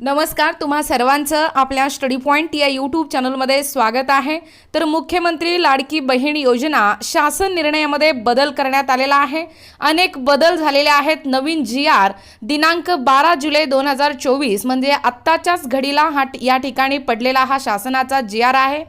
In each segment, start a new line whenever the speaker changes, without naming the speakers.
नमस्कार तुम्हा सर्वांचं आपल्या स्टडी पॉईंट या यूट्यूब चॅनलमध्ये स्वागत आहे. तर मुख्यमंत्री लाडकी बहीण योजना शासन निर्णयामध्ये बदल करण्यात आलेला आहे. अनेक बदल झालेले आहेत. नवीन जी आर दिनांक बारा जुलै दोन हजार चोवीस म्हणजे आत्ताच्याच घडीला हा या ठिकाणी पडलेला हा शासनाचा जी आर आहे.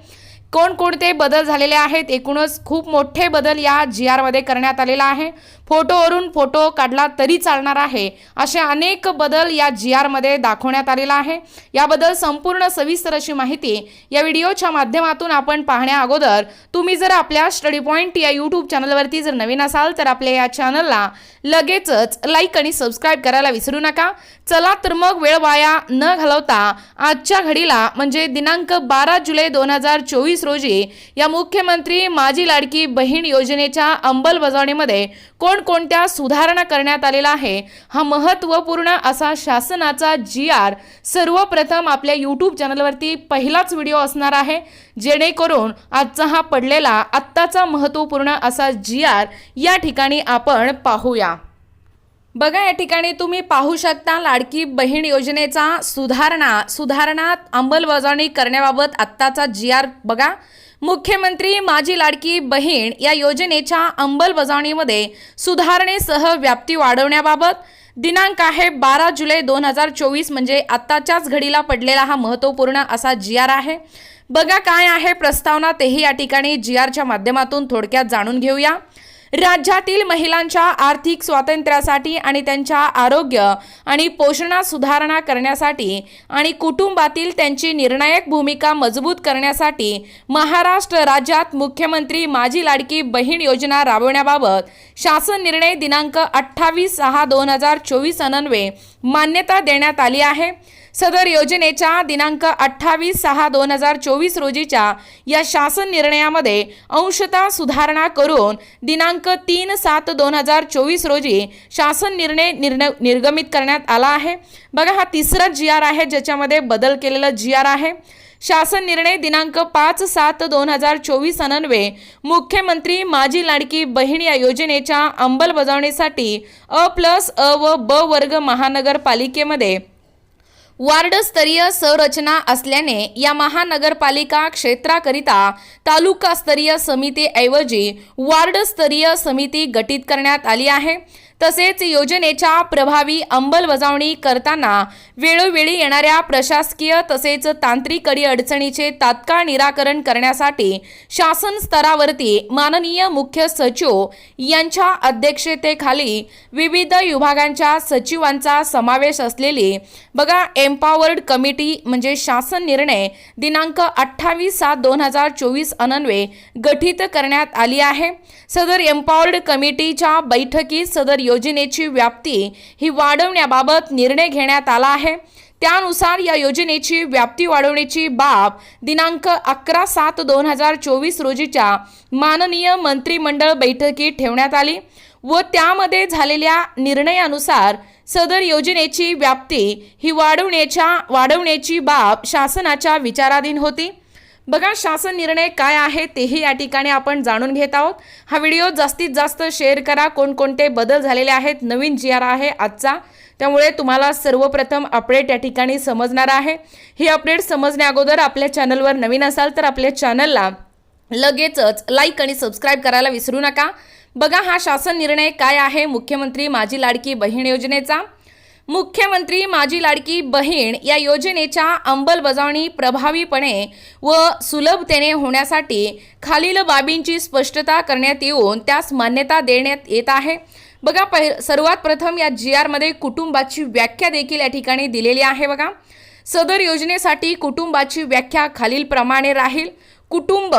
कोणकोणते बदल झालेले आहेत? एकूणच खूप मोठे बदल या जी आरमध्ये करण्यात आलेला आहे. फोटोवरून फोटो काढला तरी चालणार आहे असे अनेक बदल या जी आरमध्ये दाखवण्यात आलेला आहे. याबद्दल संपूर्ण सविस्तर अशी माहिती या व्हिडिओच्या माध्यमातून आपण पाहण्या अगोदर तुम्ही जर आपल्या स्टडी पॉईंट या यूट्यूब चॅनलवरती जर नवीन असाल तर आपल्या या चॅनलला लगेचच लाईक आणि सबस्क्राईब करायला विसरू नका. चला तर मग वेळ वाया न घालवता आजच्या घडीला म्हणजे दिनांक बारा जुलै दोन हजार चोवीस रोजी या मुख्यमंत्री माझी लाडकी बहीण योजनेच्या अंमलबजावणीमध्ये कोणकोणत्या सुधारणा करण्यात आलेला आहे हा महत्त्वपूर्ण असा शासनाचा जी आर सर्वप्रथम आपल्या यूट्यूब चॅनलवरती पहिलाच व्हिडिओ असणार आहे जेणेकरून आजचा हा पडलेला आत्ताचा महत्त्वपूर्ण असा जी आर या ठिकाणी आपण पाहूया. बघा या ठिकाणी तुम्ही पाहू शकता लाडकी बहीण योजनेचा सुधारणा. सुधारणा अंमलबजावणी करण्याबाबत आत्ताचा जी आर बघा. मुख्यमंत्री माझी लाडकी बहीण या योजनेच्या अंमलबजावणीमध्ये सुधारणेसह व्याप्ती वाढवण्याबाबत दिनांक आहे बारा जुलै दोन हजार चोवीस म्हणजे आत्ताच्याच घडीला पडलेला हा महत्त्वपूर्ण असा जी आर आहे. बघा काय आहे प्रस्तावना तेही या ठिकाणी जी आरच्या माध्यमातून थोडक्यात जाणून घेऊया. राज्यातील महिलांच्या आर्थिक स्वातंत्र्यासाठी आणि त्यांच्या आरोग्य आणि पोषणात सुधारणा करण्यासाठी आणि कुटुंबातील त्यांची निर्णायक भूमिका मजबूत करण्यासाठी महाराष्ट्र राज्यात मुख्यमंत्री माझी लाडकी बहीण योजना राबवण्याबाबत शासन निर्णय दिनांक अठ्ठावीस सहा दोन हजार चोवीस अनन्वे मान्यता देण्यात आली आहे. सदर योजनेच्या दिनांक अठ्ठावीस सहा दोन हजार चोवीस रोजीच्या या शासन निर्णयामध्ये अंशतः सुधारणा करून दिनांक तीन सात दोन हजार चोवीस रोजी शासन निर्णय निर्ण निर्गमित करण्यात आला आहे. बघा हा तिसरा जी आर आहे ज्याच्यामध्ये बदल केलेला जी आर आहे. शासन निर्णय दिनांक पाच सात दोन हजार चोवीस अनन्वे मुख्यमंत्री माझी लाडकी बहीण या योजनेच्या अंमलबजावणीसाठी अ प्लस अ व ब वर्ग महानगरपालिकेमध्ये वार्डस्तरीय संरचना असल्याने या महानगरपालिका क्षेत्राकरिता तालुकास्तरीय समितीऐवजी वार्डस्तरीय समिती गठीत करण्यात आली आहे. तसेच योजनेच्या प्रभावी अंमलबजावणी करताना वेळोवेळी येणाऱ्या प्रशासकीय तसेच तांत्रिक अडचणीचे तात्काळ निराकरण करण्यासाठी शासन स्तरावरती माननीय मुख्य सचिव यांच्या अध्यक्षतेखाली विविध विभागांच्या सचिवांचा समावेश असलेली बघा एम्पॉवर्ड कमिटी म्हणजे शासन निर्णय दिनांक अठ्ठावीस सात दोन हजार चोवीस अनन्वे गठीत करण्यात आली आहे. सदर एम्पॉवर्ड कमिटीच्या बैठकीत सदर योजनेची व्याप्ती ही वाढवण्याबाबत निर्णय घेण्यात आला आहे. त्यानुसार या योजनेची व्याप्ती वाढवण्याची बाब दिनांक अकरा सात दोन हजार चोवीस रोजीच्या माननीय मंत्रिमंडळ बैठकीत ठेवण्यात आली व त्यामध्ये झालेल्या निर्णयानुसार सदर योजनेची व्याप्ती ही वाढवण्याच्या वाढवण्याची बाब शासनाच्या विचाराधीन होती. बघा शासन निर्णय काय आहे तेही या ठिकाणी आपण जाणून घेत आहोत. हा व्हिडिओ जास्तीत जास्त शेअर करा. कोणकोणते बदल झालेले आहेत? नवीन जी आर आहे आजचा. त्यामुळे तुम्हाला सर्वप्रथम अपडेट या ठिकाणी समजणार आहे. ही अपडेट समजण्या अगोदर आपल्या चॅनलवर नवीन असाल तर आपल्या चॅनलला लगेचच लाईक आणि सबस्क्राईब करायला विसरू नका. बघा हा शासन निर्णय काय आहे? मुख्यमंत्री माझी लाडकी बहीण योजनेचा. मुख्यमंत्री माझी लाडकी बहीण या योजनेच्या अंमलबजावणी प्रभावीपणे व सुलभतेने होण्यासाठी खालील बाबींची स्पष्टता करण्यात येऊन त्यास मान्यता देण्यात येत आहे. बघा पहि सर्वात प्रथम या जी आरमध्ये कुटुंबाची व्याख्या देखील या ठिकाणी दिलेली आहे बघा. सदर योजनेसाठी कुटुंबाची व्याख्या खालीलप्रमाणे राहील. कुटुंब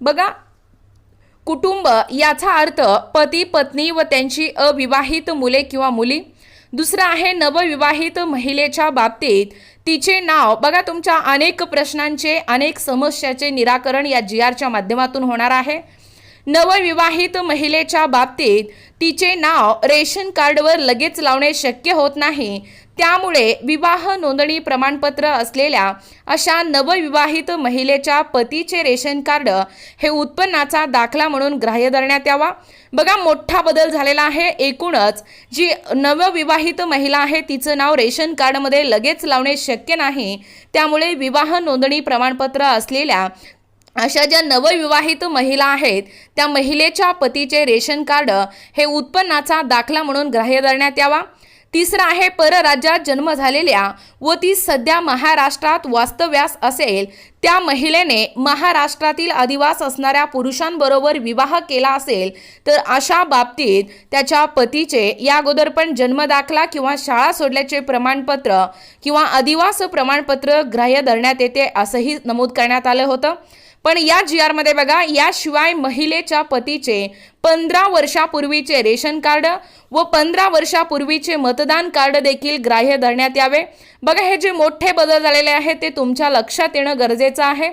बघा कुटुंब याचा अर्थ पती पत्नी व त्यांची अविवाहित मुले किंवा मुली. दुसरं आहे नवविवाहित महिलेच्या बाबतीत. तिचे नाव बघा तुमच्या अनेक प्रश्नांचे अनेक समस्याचे निराकरण या जी आरच्या माध्यमातून होणार आहे. नवविवाहित महिलेच्या बाबतीत तिचे नाव रेशन कार्डवर लगेच लावणे शक्य होत नाही. त्यामुळे विवाह नोंदणी प्रमाणपत्र असलेल्या अशा नवविवाहित महिलेच्या पतीचे रेशन कार्ड हे उत्पन्नाचा दाखला म्हणून ग्राह्य धरण्यात यावा. बघा मोठा बदल झालेला आहे. एकूणच जी नवविवाहित महिला आहे तिचं नाव रेशन कार्डमध्ये लगेच लावणे शक्य नाही. त्यामुळे विवाह नोंदणी प्रमाणपत्र असलेल्या अशा ज्या नवविवाहित महिला आहेत त्या महिलेच्या पतीचे रेशन कार्ड हे उत्पन्नाचा दाखला म्हणून ग्राह्य धरण्यात यावा. तिसरं आहे परराज्यात जन्म झालेल्या व ती सध्या महाराष्ट्रात वास्तव्यास असेल त्या महिलेने महाराष्ट्रातील आदिवास असणाऱ्या पुरुषांबरोबर विवाह केला असेल तर अशा बाबतीत त्याच्या पतीचे या अगोदर पण जन्मदाखला किंवा शाळा सोडल्याचे प्रमाणपत्र किंवा आदिवास प्रमाणपत्र ग्राह्य धरण्यात येते असंही नमूद करण्यात आलं होतं. पण या जी आरमध्ये बघा याशिवाय महिलेच्या पतीचे पंधरा वर्षापूर्वीचे रेशन कार्ड व पंधरा वर्षापूर्वीचे मतदान कार्ड देखील ग्राह्य धरण्यात यावे. बघा हे जे मोठे बदल झालेले आहेत ते तुमच्या लक्षात येणं गरजेचं आहे.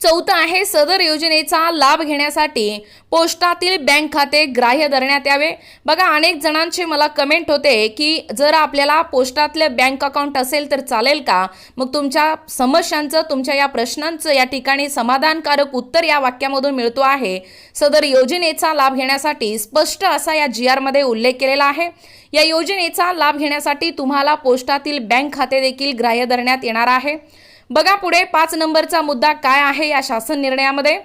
चौथं आहे सदर योजनेचा लाभ घेण्यासाठी पोस्टातील बँक खाते ग्राह्य धरण्यात यावे. बघा अनेक जणांचे मला कमेंट होते की जर आपल्याला पोस्टातले बँक अकाउंट असेल तर चालेल का? मग तुमच्या समस्यांचं तुमच्या या प्रश्नांचं या ठिकाणी समाधानकारक उत्तर या वाक्यामधून मिळतो आहे. सदर योजनेचा लाभ घेण्यासाठी स्पष्ट असा या जी आरमध्ये उल्लेख केलेला आहे. या योजनेचा लाभ घेण्यासाठी तुम्हाला पोस्टातील बँक खाते देखील ग्राह्य धरण्यात येणार आहे. बघा पुढे पाच नंबरचा मुद्दा काय आहे या शासन निर्णयामध्ये?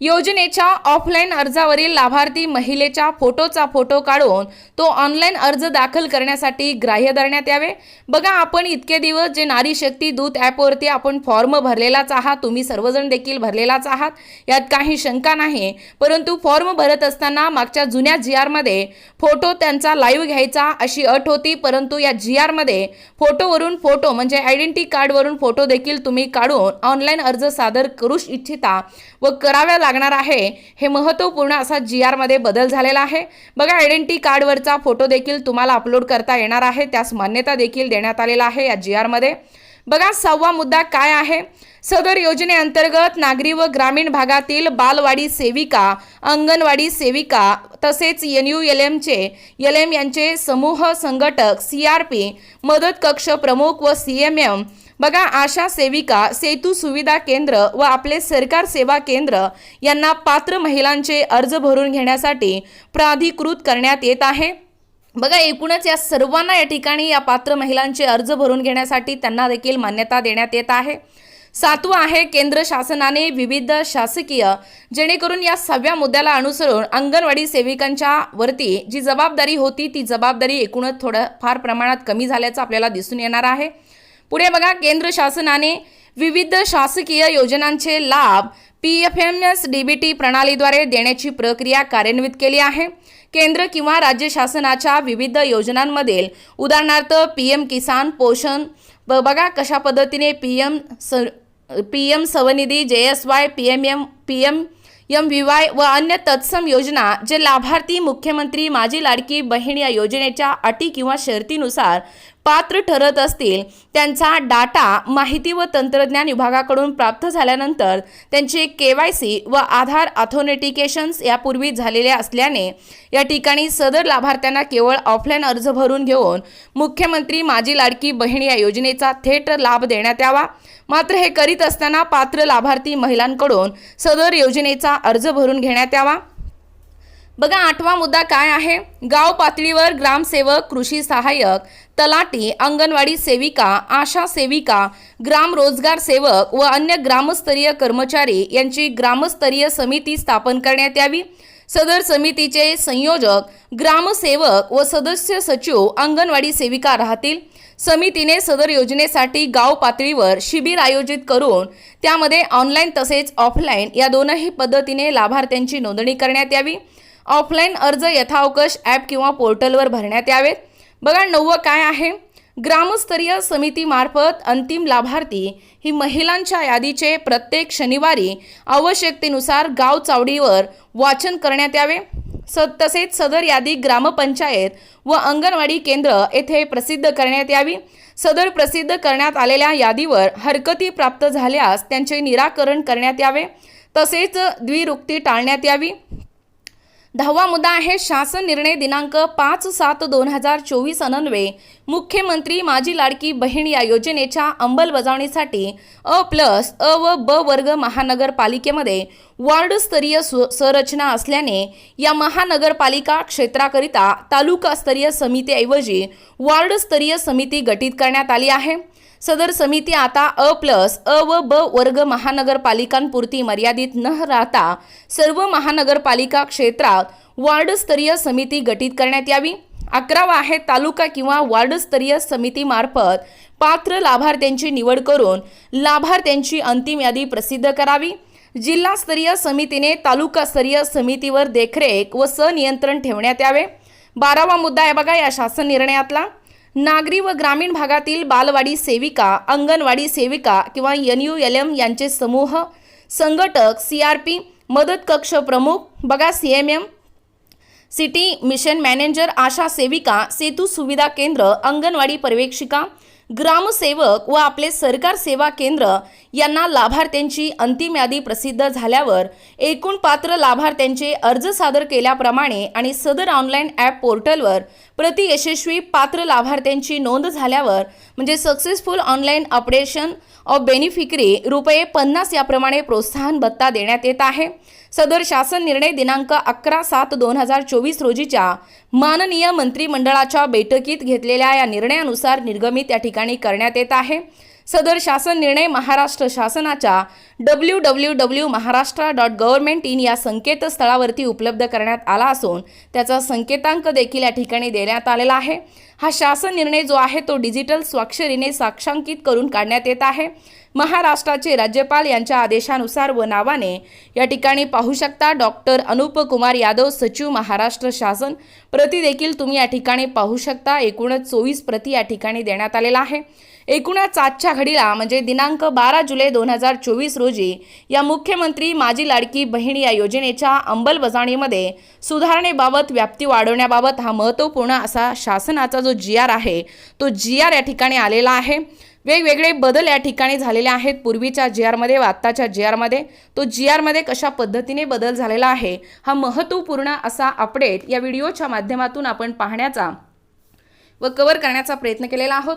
योजनेच्या ऑफलाईन अर्जावरील लाभार्थी महिलेच्या फोटोचा फोटो काढून तो ऑनलाईन अर्ज दाखल करण्यासाठी ग्राह्य धरण्यात यावे. बघा आपण इतके दिवस जे नारी शक्ती दूत ॲपवरती आपण फॉर्म भरलेलाच आहात तुम्ही सर्वजण देखील भरलेलाच आहात यात काही शंका नाही. परंतु फॉर्म भरत असताना मागच्या जुन्या जी आरमध्ये फोटो त्यांचा लाईव्ह घ्यायचा अशी अट होती परंतु या जी आरमध्ये फोटोवरून फोटो म्हणजे आयडेंटिटी कार्डवरून फोटो देखील तुम्ही काढून ऑनलाईन अर्ज सादर करू इच्छिता व कराव्या लागणार आहे हे महत्त्वपूर्ण असा जी आरमध्ये बदल झालेला आहे. बघा आयडेंटिटी कार्डवरचा फोटो देखील तुम्हाला अपलोड करता येणार आहे. त्यास मान्यता देखील देण्यात आलेला आहे या जी आरमध्ये बघा सहावा मुद्दा काय आहे? सदर योजनेअंतर्गत नागरी व ग्रामीण भागातील बालवाडी सेविका अंगणवाडी सेविका तसेच एन यू एल एमचे एल एम यांचे समूह संघटक सी आर पी मदत कक्ष प्रमुख व सी एम एम बघा आशा सेविका सेतू सुविधा केंद्र व आपले सरकार सेवा केंद्र यांना पात्र महिलांचे अर्ज भरून घेण्यासाठी प्राधिकृत करण्यात येत आहे. बघा एकूणच या सर्वांना या ठिकाणी या पात्र महिलांचे अर्ज भरून घेण्यासाठी त्यांना देखील मान्यता देण्यात येत आहे. सातवं आहे केंद्र शासनाने विविध शासकीय जेणेकरून या सहाव्या मुद्द्याला अनुसरून अंगणवाडी सेविकांच्या वरती जी जबाबदारी होती ती जबाबदारी एकूणच थोडं फार प्रमाणात कमी झाल्याचं आपल्याला दिसून येणार आहे. पुढे बघा केंद्र शासनाने विविध शासकीय योजनांचे लाभ P F M S D B T प्रणालीद्वारे देण्याची प्रक्रिया कार्यान्वित केली आहे. केंद्र किंवा राज्य शासनाच्या विविध योजनांमधील उदाहरणार्थ पी एम किसान पोषण ब बघा कशा पद्धतीने पी एम स पी एम स्वनिधी जे S Y P M M P M M V Y व अन्य तत्सम योजना जे लाभार्थी मुख्यमंत्री माझी लाडकी बहीण या योजनेच्या अटी किंवा शर्तीनुसार पात्र ठरत असतील त्यांचा डाटा माहिती व तंत्रज्ञान विभागाकडून प्राप्त झाल्यानंतर त्यांचे के वाय सी व आधार ऑथोनेटिकेशन्स यापूर्वी झालेले असल्याने या ठिकाणी सदर लाभार्थ्यांना केवळ ऑफलाईन अर्ज भरून घेऊन मुख्यमंत्री माझी लाडकी बहीण या योजनेचा थेट लाभ देण्यात यावा. मात्र हे करीत असताना पात्र लाभार्थी महिलांकडून सदर योजनेचा अर्ज भरून घेण्यात यावा. बघा आठवा मुद्दा काय आहे? गाव पातळीवर ग्रामसेवक कृषी सहाय्यक तलाटी अंगणवाडी सेविका आशा सेविका ग्राम रोजगार सेवक व अन्य ग्रामस्तरीय कर्मचारी यांची ग्रामस्तरीय समिती स्थापन करण्यात यावी. सदर समितीचे संयोजक ग्रामसेवक व सदस्य सचिव अंगणवाडी सेविका राहतील. समितीने सदर योजनेसाठी गाव पातळीवर शिबिर आयोजित करून त्यामध्ये ऑनलाईन तसेच ऑफलाईन या दोनही पद्धतीने लाभार्थ्यांची नोंदणी करण्यात यावी. ऑफलाईन अर्ज यथावकाश ॲप किंवा पोर्टलवर भरण्यात यावेत. बघा नववं काय आहे? ग्रामस्तरीय समितीमार्फत अंतिम लाभार्थी ही महिलांच्या यादीचे प्रत्येक शनिवारी आवश्यकतेनुसार गाव चावडीवर वाचन करण्यात यावे. स तसेच सदर यादी ग्रामपंचायत व अंगणवाडी केंद्र येथे प्रसिद्ध करण्यात यावी. सदर प्रसिद्ध करण्यात आलेल्या यादीवर हरकती प्राप्त झाल्यास त्यांचे निराकरण करण्यात यावे. तसेच द्विरुक्ती टाळण्यात यावी. दहावा मुद्दा आहे शासन निर्णय दिनांक पाच सात दोन हजार चोवीस अनन्वे. मुख्यमंत्री माझी लाडकी बहीण या योजनेच्या अंमलबजावणीसाठी अ प्लस अ व ब वर्ग महानगरपालिकेमध्ये वार्डस्तरीय संरचना असल्याने या महानगरपालिका क्षेत्राकरिता तालुकास्तरीय समितीऐवजी वार्डस्तरीय समिती गठीत करण्यात आली आहे. सदर समिती आता अ प्लस अ व ब वर्ग महानगरपालिकांपुरती मर्यादित न राहता सर्व महानगरपालिका क्षेत्रात वार्डस्तरीय समिती गठीत करण्यात यावी. अकरावा आहे तालुका किंवा वार्डस्तरीय समितीमार्फत पात्र लाभार्थ्यांची निवड करून लाभार्थ्यांची अंतिम यादी प्रसिद्ध करावी. जिल्हास्तरीय समितीने तालुकास्तरीय समितीवर देखरेख व सनियंत्रण ठेवण्यात यावे. बारावा मुद्दा आहे बघा या शासन निर्णयातला. नागरी व ग्रामीण भागातील बालवाडी सेविका अंगणवाडी सेविका किंवा एन यू एल एम यांचे समूह संघटक सी आर पी मदत कक्ष प्रमुख बघा C M M city mission manager आशा सेविका सेतू सुविधा केंद्र अंगणवाडी पर्यवेक्षिका ग्रामसेवक व आपले सरकार सेवा केंद्र यांना लाभार्थ्यांची अंतिम यादी प्रसिद्ध झाल्यावर एकूण पात्र लाभार्थ्यांचे अर्ज सादर केल्याप्रमाणे आणि सदर ऑनलाईन ॲप पोर्टलवर प्रति यशस्वी पात्र लाभार्थ्यांची नोंद झाल्यावर म्हणजे successful online updation of beneficiary रुपये पन्नास याप्रमाणे प्रोत्साहन भत्ता देण्यात येत आहे. सदर शासन निर्णय दिनांक अकरा सात दोन हजार चोवीस रोजीच्या माननीय मंत्रिमंडळाच्या बैठकीत घेतलेल्या या निर्णयानुसार निर्गमित या ठिकाणी करण्यात येत आहे. सदर शासन निर्णय महाराष्ट्र शासनाच्या W W W Maharashtra dot government in या संकेतस्थळावरती उपलब्ध करण्यात आला असून त्याचा संकेतांक देखील या ठिकाणी देण्यात आलेला आहे. हा शासन निर्णय जो आहे तो डिजिटल स्वाक्षरीने साक्षांकित करून काढण्यात येत आहे. महाराष्ट्राचे राज्यपाल यांच्या आदेशानुसार व नावाने या ठिकाणी पाहू शकता डॉक्टर अनुप कुमार यादव सचिव महाराष्ट्र शासन. प्रति देखील तुम्ही या ठिकाणी पाहू शकता. एकूणच चोवीस प्रति या ठिकाणी देण्यात आलेला आहे. एकूणच आजच्या घडीला म्हणजे दिनांक बारा जुलै दोन हजार चोवीस रोजी या मुख्यमंत्री माझी लाडकी बहीण या योजनेच्या अंमलबजावणीमध्ये सुधारणेबाबत व्याप्ती वाढवण्याबाबत हा महत्त्वपूर्ण असा शासनाचा जो जी आर आहे तो जी आर या ठिकाणी आलेला आहे. वेगवेगळे बदल या ठिकाणी झालेले आहेत. पूर्वीच्या जी आरमध्ये व आत्ताच्या जी आरमध्ये तो जी आरमध्ये कशा पद्धतीने बदल झालेला आहे हा महत्त्वपूर्ण असा अपडेट या व्हिडिओच्या माध्यमातून आपण पाहण्याचा व कवर करण्याचा प्रयत्न केलेला आहोत.